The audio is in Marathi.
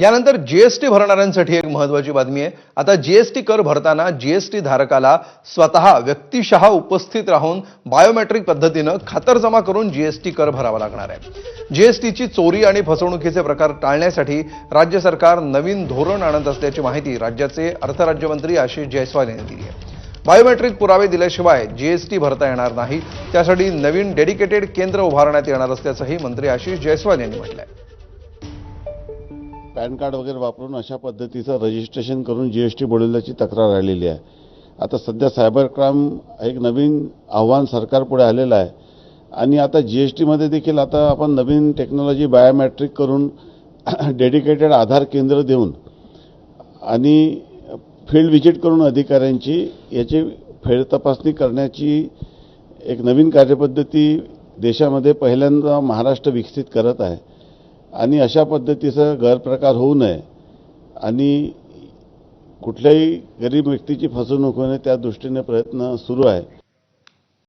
यानंतर जीएसटी भरणाऱ्यांसाठी एक महत्वाची बातमी आहे. आता जीएसटी कर भरताना जीएसटी धारकाला स्वतः व्यक्तिशः उपस्थित राहून बायोमेट्रिक पद्धतीनं खातरजमा करून जीएसटी कर भरावा लागणार आहे. जीएसटीची चोरी आणि फसवणुकीचे प्रकार टाळण्यासाठी राज्य सरकार नवीन धोरण आणत असल्याची माहिती राज्याचे अर्थराज्यमंत्री आशिष जयस्वाल यांनी दिली आहे. बायोमेट्रिक पुरावे दिल्याशिवाय जीएसटी भरता येणार नाही. त्यासाठी नवीन डेडिकेटेड केंद्र उभारण्यात येणार असल्याचंही मंत्री आशिष जयस्वाल यांनी म्हटलं आहे पॅन कार्ड वगैरे वापरून अशा पद्धतीचं रजिस्ट्रेशन करून जीएसटी बोलवल्याची तक्रार आलेली आहे. आता सध्या सायबर क्राईम एक नवीन आव्हान सरकारपुढे आलेलं आहे. आणि आता जीएसटीमध्ये देखील आता आपण नवीन टेक्नॉलॉजी बायोमॅट्रिक करून डेडिकेटेड आधार केंद्र देऊन आणि फील्ड व्हिजिट करून अधिकाऱ्यांची याची फेर तपासणी करण्याची एक नवीन कार्यपद्धती देशामध्ये पहिल्यांदा महाराष्ट्र विकसित करत आहे. आणि अशा पद्धतीचा गैरप्रकार होऊ नये आणि कुठल्याही गरीब व्यक्तीची फसवणूक होऊ नये त्या दृष्टीने प्रयत्न सुरू आहे.